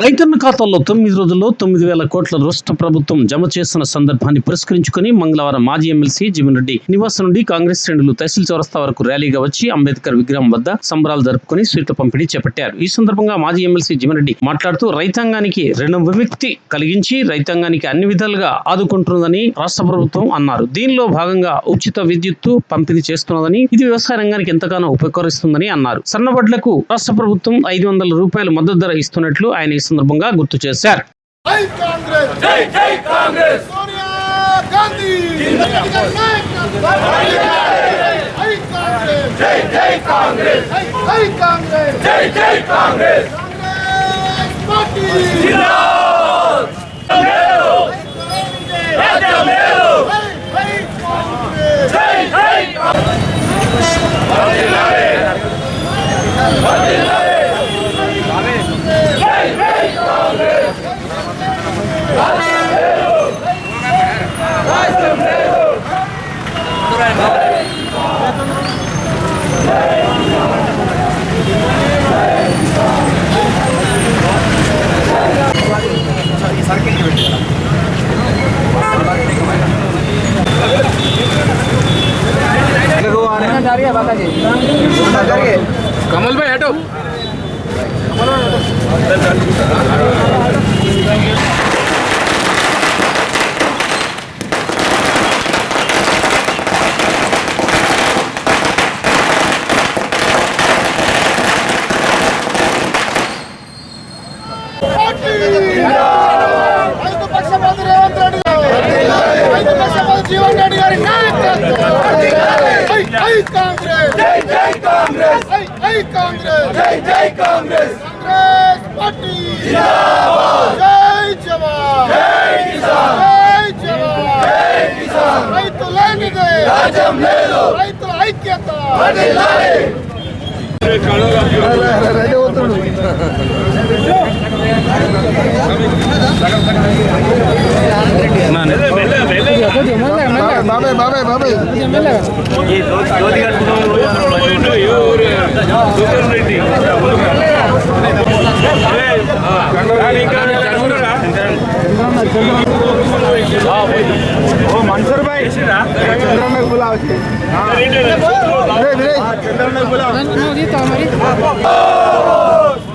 రైతన్న ఖాతాల్లో తొమ్మిది రోజుల్లో తొమ్మిది వేల కోట్ల రాష్ట్ర ప్రభుత్వం జమ చేస్తున్న సందర్భాన్ని పురస్కరించుకుని మంగళవారం మాజీ ఎమ్మెల్సీ జీవన్ రెడ్డి నివాసం నుండి కాంగ్రెస్ శ్రేణులు తహసీల్ చౌరస్తా వరకు ర్యాలీగా వచ్చి అంబేద్కర్ విగ్రహం వద్ద సంబరాలు జరుపుకుని స్వీట్ల పంపిణీ చేపట్టారు. ఈ సందర్భంగా మాజీ ఎమ్మెల్సీ జీవన్ రెడ్డి మాట్లాడుతూ రైతాంగానికి రుణ విముక్తి కలిగించి రైతాంగానికి అన్ని విధాలుగా ఆదుకుంటున్నదని రాష్ట్ర ప్రభుత్వం అన్నారు. దీనిలో భాగంగా ఉచిత విద్యుత్తు పంపిణీ చేస్తున్నదని ఇది వ్యవసాయ రంగానికి ఎంతగానో ఉపకరిస్తుందని అన్నారు. సన్నబడ్లకు రాష్ట్ర ప్రభుత్వం ఐదు వందల రూపాయల మద్దతు ధర ఇస్తున్నట్లు ఆయన సందర్భంగా గుర్తు చేశారు జై కాంగ్రెస్ జై జై కాంగ్రెస్ జై జై కాంగ్రెస్ జై జై కాంగ్రెస్ జై జై కాంగ్రెస్ కాంగ్రెస్ పార్టీ జిందాబాద్ జై జవాన్ జై కిసాన్ జై జవాన్ జై కిసాన్ రైతు లేనిదే రాజ్యం లేదు రైతుల ఐక్యత बाबे बाबे बाबे मंसूर బాబాయ్ బాబాయ్ బాబాయ్ ఓ మన్సూర్ భాయ్ చంద్రన్న బులా వచ్చింది చంద్రన్న బులా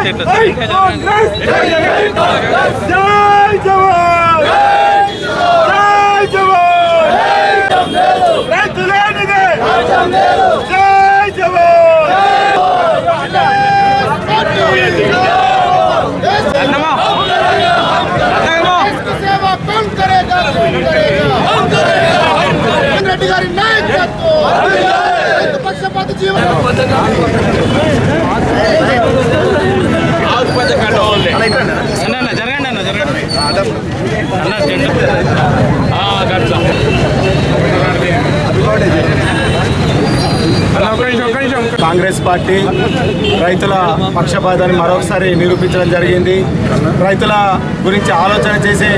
కాంగ్రెస్ హై రైతు లేనిదే జై జవాన్ సేవా కౌన్ కరేగా కౌన్ కరేగా రెడ్డి గారి నాయకత్వం రైతు పక్షపాత జీవన అన్న జరగండి అన్న జరగండి అన్న జెండా కాంగ్రెస్ పార్టీ రైతుల పక్షపాతాన్ని మరొకసారి నిరూపించడం జరిగింది. రైతుల గురించి ఆలోచన చేసే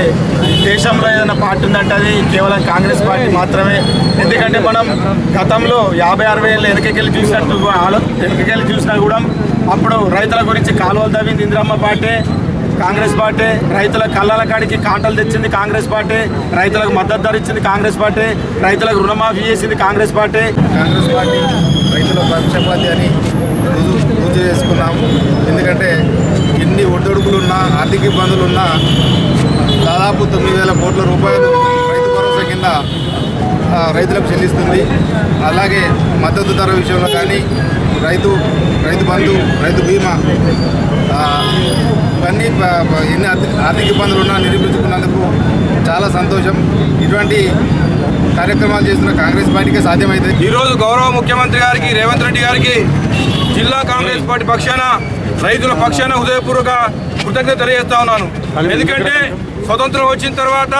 దేశంలో ఏదైనా పార్టీ ఉందంటే అది కేవలం కాంగ్రెస్ పార్టీ మాత్రమే. ఎందుకంటే మనం గతంలో యాభై అరవై ఏళ్ళు వెనకకెళ్ళి చూసినట్టు ఆలో వెనకకెళ్ళి చూసినా కూడా అప్పుడు రైతుల గురించి కాలువలు తవ్వింది ఇందిరమ్మ పార్టీ. కాంగ్రెస్ పార్టీ రైతుల కళ్ళల కాడికి కాంటలు తెచ్చింది కాంగ్రెస్ పార్టీ రైతులకు మద్దతు ధర ఇచ్చింది కాంగ్రెస్ పార్టీ రైతులకు రుణమాఫీ చేసింది కాంగ్రెస్ పార్టీ. కాంగ్రెస్ పార్టీ రైతుల పక్షపాతి అని పూజ చేసుకున్నాము. ఎందుకంటే ఎన్ని ఒడ్డొడుకులున్నా ఆర్థిక ఇబ్బందులున్నా దాదాపు తొమ్మిది వేల కోట్ల రూపాయలు రైతు భరోసా కింద రైతులకు చెల్లిస్తుంది. అలాగే మద్దతు ధర విషయంలో కానీ రైతు రైతు బంధు రైతు బీమా ఇవన్నీ ఎన్ని ఆర్థిక ఆర్థిక ఇబ్బందులు ఉన్నా నిరూపించుకున్నందుకు చాలా సంతోషం. ఇటువంటి కార్యక్రమాలు చేస్తున్న కాంగ్రెస్ పార్టీకే సాధ్యమైతే ఈరోజు గౌరవ ముఖ్యమంత్రి గారికి రేవంత్ రెడ్డి గారికి జిల్లా కాంగ్రెస్ పార్టీ పక్షాన రైతుల పక్షాన హృదయపూర్వక కృతజ్ఞత తెలియజేస్తా ఉన్నాను. ఎందుకంటే స్వతంత్రం వచ్చిన తర్వాత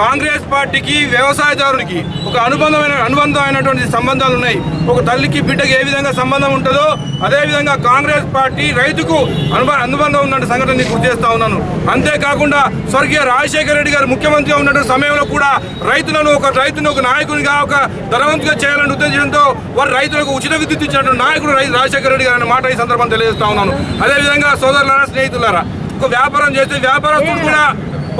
కాంగ్రెస్ పార్టీకి వ్యవసాయదారునికి ఒక అనుబంధమైన అనుబంధమైనటువంటి సంబంధాలు ఉన్నాయి. ఒక తల్లికి బిడ్డకి ఏ విధంగా సంబంధం ఉంటుందో అదేవిధంగా కాంగ్రెస్ పార్టీ రైతుకు అనుబ అనుబంధం ఉన్న సంఘటన నేను గుర్తు చేస్తా ఉన్నాను. అంతేకాకుండా స్వర్గీయ రాజశేఖర రెడ్డి గారు ముఖ్యమంత్రిగా ఉన్నటువంటి సమయంలో కూడా రైతులను ఒక రైతును ఒక నాయకునిగా ఒక ధనవంతుగా చేయాలనే ఉద్దేశంతో వారు రైతులకు ఉచిత విద్యుత్ ఇచ్చినటువంటి నాయకుడు రైతు రాజశేఖర రెడ్డి గారు అనే మాట ఈ సందర్భం తెలియజేస్తా ఉన్నాను. అదేవిధంగా సోదరులారా స్నేహితులారా ఒక వ్యాపారం చేస్తే వ్యాపారస్తుడు కూడా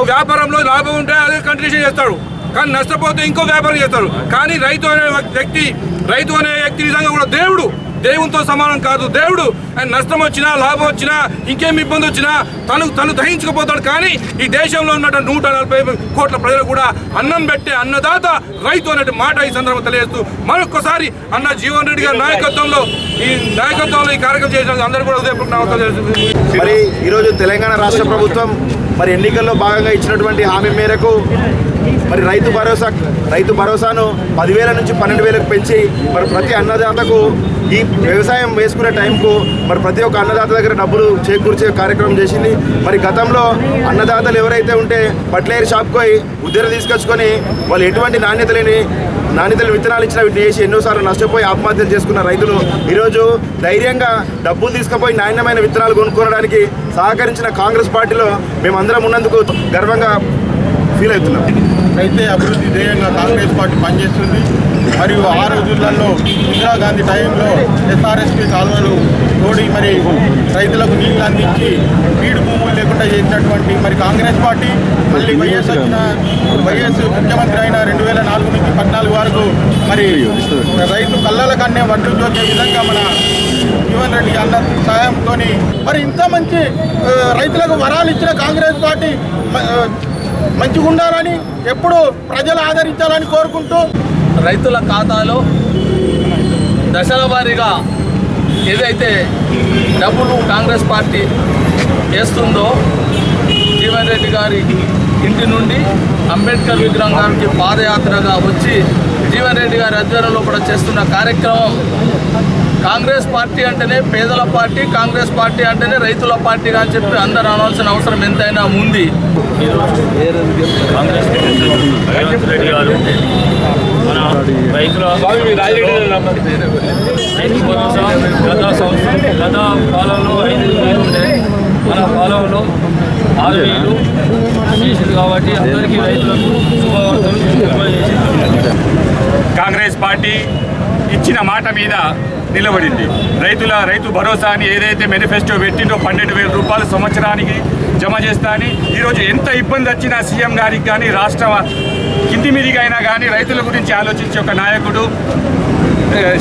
ఒక వ్యాపారంలో లాభం ఉంటే అదే కంటిన్యూషన్ చేస్తాడు. కానీ నష్టపోతే ఇంకో వ్యాపారం చేస్తాడు. కానీ రైతు అనే వ్యక్తి రైతు అనే వ్యక్తి నిజంగా కూడా దేవుడు దేవునితో సమానం కాదు. దేవుడు ఆయన నష్టం వచ్చినా లాభం వచ్చినా ఇంకేం ఇబ్బంది వచ్చినా తను తను దహించకపోతాడు. కానీ ఈ దేశంలో ఉన్నటువంటి నూట నలభై కోట్ల ప్రజలు కూడా అన్నం పెట్టే అన్నదాత రైతు అనే మాట ఈ సందర్భంగా తెలియజేస్తూ మరొకసారి అన్న జీవన్ రెడ్డి గారి నాయకత్వంలో ఈ నాయకత్వంలో ఈ కార్యక్రమం చేసిన అందరూ కూడా ఉదయపూర్వక మరి ఈరోజు తెలంగాణ రాష్ట్ర ప్రభుత్వం మరి ఎన్నికల్లో భాగంగా ఇచ్చినటువంటి హామీ మేరకు మరి రైతు భరోసా రైతు భరోసాను పదివేల నుంచి పన్నెండు వేలకు పెంచి మరి ప్రతి అన్నదాతకు ఈ వ్యవసాయం వేసుకునే టైంకు మరి ప్రతి ఒక్క అన్నదాత దగ్గర డబ్బులు చేకూర్చే కార్యక్రమం చేసింది. మరి గతంలో అన్నదాతలు ఎవరైతే ఉంటే పట్లేరు షాప్కి పోయి ఉద్యోగం తీసుకొచ్చుకొని వాళ్ళు ఎటువంటి నాణ్యత లేని నాణ్యతలు విత్తనాలు ఇచ్చిన వీటిని వేసి ఎన్నోసార్లు నష్టపోయి ఆత్మహత్యలు చేసుకున్న రైతులు ఈరోజు ధైర్యంగా డబ్బులు తీసుకుపోయి నాణ్యమైన విత్తనాలు కొనుక్కోవడానికి సహకరించిన కాంగ్రెస్ పార్టీలో మేమందరం ఉన్నందుకు గర్వంగా ఫీల్ అవుతున్నాం. అయితే అభివృద్ధి ధ్యేయంగా కాంగ్రెస్ పార్టీ పనిచేస్తుంది. మరియు ఆ రోజులలో ఇందిరాగాంధీ టైంలో ఎస్ఆర్ఎస్పి కాలువలు తోడి మరి రైతులకు నీళ్ళు అందించి బీడు భూములు లేకుండా చేసినటువంటి మరి కాంగ్రెస్ పార్టీ మళ్ళీ వైఎస్ వచ్చిన వైఎస్ ముఖ్యమంత్రి అయిన రెండు వేల నాలుగు నుంచి పద్నాలుగు వరకు మరి రైతు కళ్ళల కన్నే వడ్లు చూసే విధంగా మన జీవన్ రెడ్డి అన్న సహాయంతో మరి ఇంత మంచి రైతులకు వరాలు ఇచ్చిన కాంగ్రెస్ పార్టీ మంచిగా ఉండాలని ఎప్పుడు ప్రజలు ఆదరించాలని కోరుకుంటూ రైతుల ఖాతాలో దశల వారీగా ఏదైతే డబ్బులు కాంగ్రెస్ పార్టీ వేస్తుందో జీవన్ రెడ్డి గారి ఇంటి నుండి అంబేద్కర్ విగ్రహానికి పాదయాత్రగా వచ్చి జీవన్ రెడ్డి గారి ఆధ్వర్యంలో కూడా చేస్తున్న కార్యక్రమం. కాంగ్రెస్ పార్టీ అంటేనే పేదల పార్టీ కాంగ్రెస్ పార్టీ అంటేనే రైతుల పార్టీగా అని చెప్పి అందరు అనవలసిన అవసరం ఎంతైనా ఉంది. కాంగ్రెస్ రైతుల రైతు భరోసా గత సంవత్సరం గత కాలంలో ఐదు వేలు ఉండే. మన కాలంలో ఆరు వేలు చేసింది కాబట్టి అందరికీ రైతులకు శుభవార్తలు కాంగ్రెస్ పార్టీ ఇచ్చిన మాట మీద నిలబడింది. రైతుల రైతు భరోసా అని ఏదైతే మేనిఫెస్టో పెట్టిందో పన్నెండు వేల రూపాయలు సంవత్సరానికి జమ చేస్తా అని ఈరోజు ఎంత ఇబ్బంది వచ్చినా సీఎం గారికి కానీ రాష్ట్ర కింది మీదికైనా కానీ రైతుల గురించి ఆలోచించే ఒక నాయకుడు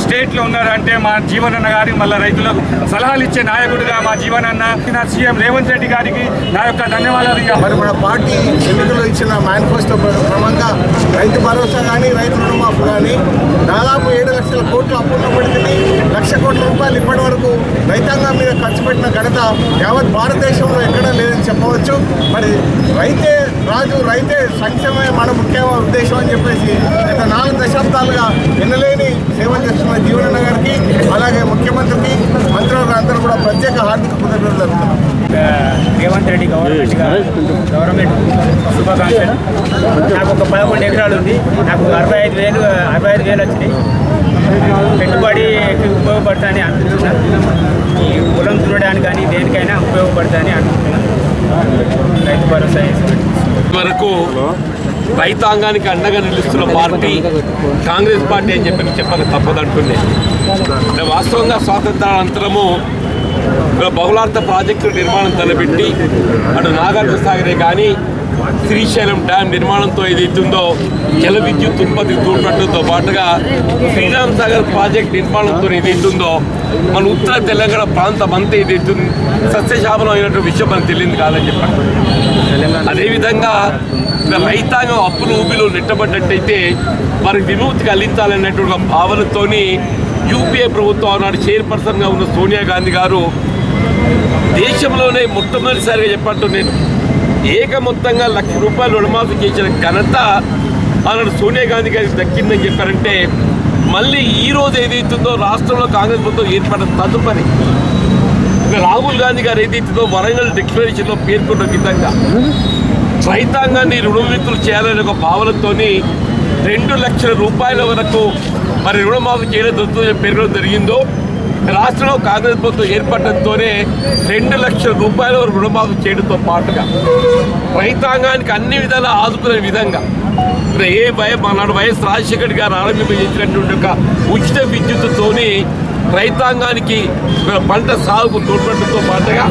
స్టేట్లో ఉన్నారంటే మా జీవనన్న గారికి మళ్ళీ రైతులకు సలహాలు ఇచ్చే నాయకుడిగా మా జీవనన్న నా సీఎం రేవంత్ రెడ్డి గారికి నా యొక్క ధన్యవాదాలు. మరి మన పార్టీ ఎన్నికల్లో ఇచ్చిన మేనిఫెస్టో క్రమంగా రైతు భరోసా కానీ రైతు రుణమాఫీ కానీ దాదాపు ఏడు లక్షల కోట్లు అప్పు ఉన్నప్పటికీ లక్ష కోట్ల రూపాయలు ఇప్పటి వరకు రైతాంగం మీద ఖర్చు పెట్టిన ఘనత యావత్ భారతదేశంలో ఎక్కడా లేదని చెప్పవచ్చు. మరి రైతే రాజు రైతే సంక్షేమమే మన ముఖ్య ఉద్దేశం అని చెప్పేసి గత నాలుగు దశాబ్దాలుగా ఎన్నలేని సేవలు చేస్తున్న జీవనన్న గారికి అలాగే ముఖ్యమంత్రికి మంత్రులకు అందరూ కూడా ప్రత్యేక హార్దిక కృతజ్ఞతలు జరుగుతున్నారు రేవంత్ రెడ్డి గవర్నమెంట్ గవర్నమెంట్ శుభాకాంక్షలు. నాకు ఒక పదకొండు ఎకరాలు ఉంది. నాకు అరవై ఐదు వేలు అరవై ఐదు వేలు వచ్చినాయి. పెట్టుబడి ఉపయోగపడతాయని అనుకుంటున్నాను ఈ పొలం దున్నడానికి కానీ దేనికైనా ఉపయోగపడతాయని అనుకుంటున్నాను రైతు భరోసా వేసి వరకు రైతాంగానికి అండగా నిలుస్తున్న పార్టీ కాంగ్రెస్ పార్టీ అని చెప్పి చెప్పక తప్పదంటుంది వాస్తవంగా స్వాతంత్రానంతరము బహుళార్థ ప్రాజెక్టుల నిర్మాణం తలపెట్టి అటు నాగార్జున సాగరే కానీ శ్రీశైలం డ్యామ్ నిర్మాణంతో ఏదైతుందో జల విద్యుత్ ఉత్పత్తి తోడ్పడటంతో పాటుగా శ్రీరామ్ సాగర్ ప్రాజెక్ట్ నిర్మాణంతో ఏదైతుందో మన ఉత్తర తెలంగాణ ప్రాంతం అంతా ఏదైతుంది సస్యశాపనం అయినటువంటి విషయం మనకు తెలియదు కాదని చెప్పండి. అదేవిధంగా రైతాంగం అప్పులు ఊబిలో నెట్టబడ్డట్టయితే వారికి విముక్తి కలిగించాలన్నటువంటి భావనతోని యూపీఏ ప్రభుత్వం ఆనాడు చైర్పర్సన్గా ఉన్న సోనియా గాంధీ గారు దేశంలోనే మొట్టమొదటిసారిగా చెప్పట్టు నేను ఏక మొత్తంగా లక్ష రూపాయలు రుణమాఫీ చేసిన ఘనత అన్నాడు సోనియా గాంధీ గారికి దక్కిందని చెప్పారంటే మళ్ళీ ఈ రోజు ఏదైతుందో రాష్ట్రంలో కాంగ్రెస్ ప్రభుత్వం ఏర్పడిన తదుపరి. రాహుల్ గాంధీ గారు ఏదైతుందో వరంగల్ డిక్లరేషన్లో పేర్కొన్న విధంగా. రైతాంగాన్ని రుణవిముక్తులు చేయాలనే ఒక భావనతోని రెండు లక్షల రూపాయల వరకు మరి రుణమాఫీ చేయడం జరుగుతుందని పేర్కొనడం జరిగిందో రాష్ట్రంలో కాంగ్రెస్ ప్రభుత్వం ఏర్పడడంతోనే రెండు లక్షల రూపాయల వరకు రుణమాఫీ చేయడంతో పాటుగా రైతాంగానికి అన్ని విధాలా ఆదుకునే విధంగా ఏ భయం అన్నాడు వైఎస్ రాజశేఖర్ గారు ఆరంభించినటువంటి ఒక ఉచిత విద్యుత్తుతోని రైతాంగానికి పంట సాగుకు తోడ్పడటంతో పాటుగా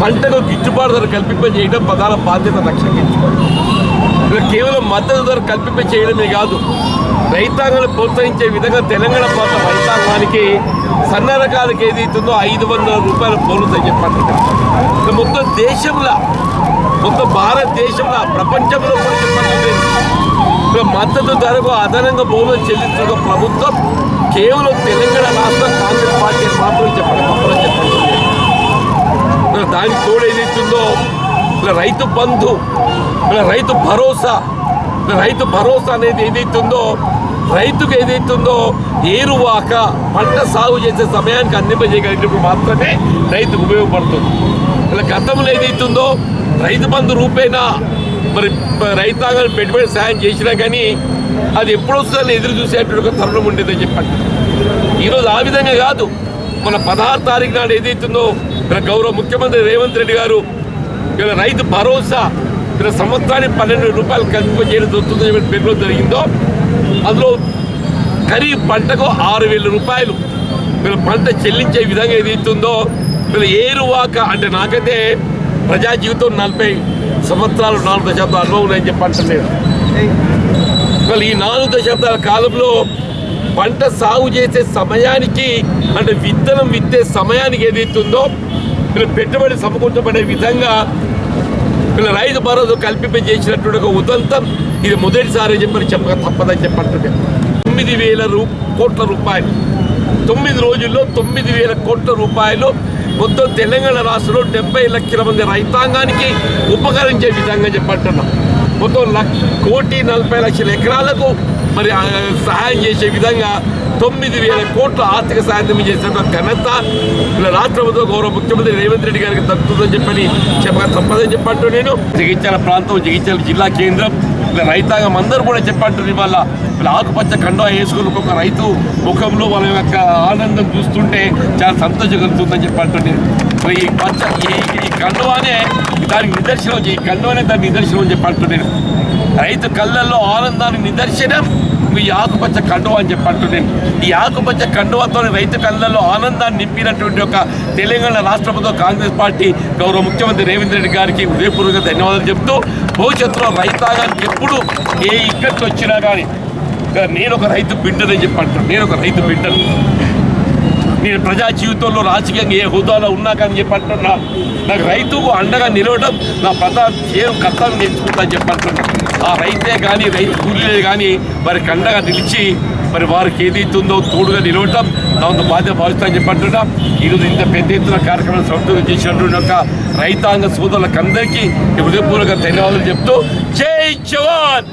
పంటకు గిట్టుబాటు ధర కల్పింపజేయడం ప్రధాన బాధ్యత రక్షించుకోవడం ఇక్కడ కేవలం మద్దతు ధర కల్పింప చేయడమే కాదు రైతాంగాన్ని ప్రోత్సహించే విధంగా తెలంగాణ ప్రాంత రైతాంగానికి సన్న రకాలకు ఏదైతుందో ఐదు వందల రూపాయల బోనస్ అని చెప్పండి మొత్తం దేశంలో మొత్తం భారతదేశంలో ప్రపంచంలో కూడా చెప్పండి. మద్దతు ధరకు అదనంగా బోనస్ చెల్లిస్తున్న ప్రభుత్వం కేవలం తెలంగాణ రాష్ట్ర కాంగ్రెస్ పార్టీ మాత్రం చెప్పండి తప్పని చెప్పండి. దానికి తోడు ఏదైతుందో రైతు బంధు ఇలా రైతు భరోసా ఇలా రైతు భరోసా అనేది ఏదైతుందో రైతుకు ఏదైతుందో ఏరువాక పంట సాగు చేసే సమయానికి అందింపజేయగలిగినప్పుడు మాత్రమే రైతుకు ఉపయోగపడుతుంది. ఇలా గతంలో ఏదైతుందో రైతు బంధు రూపేణా మరి రైతాంగాలు పెట్టుబడి సాయం చేసినా కానీ అది ఎప్పుడు వస్తుందని ఎదురు చూసేటువంటి ఒక తరుణం ఉండేదని చెప్పండి. ఈరోజు ఆ విధంగా కాదు. మన పదహారు తారీఖు నాడు ఏదైతుందో మన గౌరవ ముఖ్యమంత్రి రేవంత్ రెడ్డి గారు ఇలా రైతు భరోసా ఇలా సంవత్సరానికి పన్నెండు రూపాయలు కల్పింప చేయడం జరుగుతుందని చెప్పి పేర్కొనడం జరిగిందో అందులో ఖరీఫ్ పంటకు ఆరు వేల రూపాయలు. వీళ్ళ పంట చెల్లించే విధంగా ఏదైతుందో వీళ్ళ ఏరువాక అంటే నాకైతే ప్రజా జీవితం నలభై సంవత్సరాలు నాలుగు దశాబ్దాలు అనుభవం ఉన్నాయని చెప్పి అంటున్నాను ఇవాళ ఈ నాలుగు దశాబ్దాల కాలంలో పంట సాగు చేసే సమయానికి అంటే విత్తనం విత్తే సమయానికి ఏదైతుందో వీళ్ళు పెట్టుబడి సమకూర్చబడే విధంగా వీళ్ళ రైతు భరోసా కల్పింపజేసినటువంటి ఒక ఉదంతం ఇది మొదటిసారి చెప్పని చెప్పక తప్పదని చెప్పంటుంది తొమ్మిది వేల రూ కోట్ల రూపాయలు. తొమ్మిది రోజుల్లో తొమ్మిది వేల కోట్ల రూపాయలు మొత్తం తెలంగాణ రాష్ట్రంలో డెబ్బై లక్షల మంది రైతాంగానికి ఉపకరించే విధంగా చెప్పంటున్నాం మొత్తం లక్ష కోటి నలభై లక్షల ఎకరాలకు మరి సహాయం చేసే విధంగా తొమ్మిది వేల కోట్ల ఆర్థిక సాయం చేసినటువంటి ఘనత. ఇలా రాష్ట్ర ప్రభుత్వం గౌరవ ముఖ్యమంత్రి రేవంత్ రెడ్డి గారికి దక్కుతుందని చెప్పని చెప్పక తప్పదని చెప్పంటూ నేను. జగిత్యాల ప్రాంతం జగిత్యాల జిల్లా కేంద్రం ఇలా రైతాంగం అందరూ కూడా చెప్పంటారు ఇవాళ. ఇలా ఆకుపచ్చ కండువా వేసుకుని ఒక్కొక్క రైతు ముఖంలో వాళ్ళ యొక్క ఆనందం చూస్తుంటే చాలా సంతోషం కలుగుతుందని చెప్పంటూ నేను. మరి ఈ పచ్చ ఈ ఈ కండువానే దానికి నిదర్శనం ఈ కండువానే దాని నిదర్శనం అని చెప్పంటూ నేను. రైతు కళ్ళల్లో ఆనందానికి నిదర్శనం ఈ ఆకుపచ్చ కండువా అని చెప్పంటూ నేను. ఈ ఆకుపచ్చ కండువాతో రైతు కళ్ళల్లో ఆనందాన్ని నింపినటువంటి ఒక తెలంగాణ రాష్ట్ర ప్రభుత్వం కాంగ్రెస్ పార్టీ గౌరవ ముఖ్యమంత్రి రేవంత్ రెడ్డి గారికి హృదయపూర్వక ధన్యవాదాలు చెప్తూ భవిష్యత్తులో రైతాంగానికి ఎప్పుడు ఏ ఇక్కడికి వచ్చినా కానీ నేను ఒక రైతు బిడ్డనని చెప్పంటాను నేను ఒక రైతు బిడ్డను. నేను ప్రజా జీవితంలో రాజకీయంగా ఏ హోదాలో ఉన్నా కానీ చెప్పంటున్నా నాకు రైతుకు అండగా నిలవడం నా ప్రధాన ఏం కర్తవ్యం నేర్చుకుంటా చెప్పంటున్నా ఆ రైతే కానీ రైతు కూలీలే కానీ మరి కండగా నిలిచి మరి వారికి ఏది ఇస్తుందో తోడుగా నిలవటం దాంతో బాధ్యత భావిస్తానని చెప్పంటున్నా ఈరోజు ఇంత పెద్ద ఎత్తున కార్యక్రమం సమర్థం చేసినటువంటి యొక్క రైతాంగ సోదరులకు అందరికీ హృదయపూర్వక ధన్యవాదాలు చెప్తూ జై జవాన్!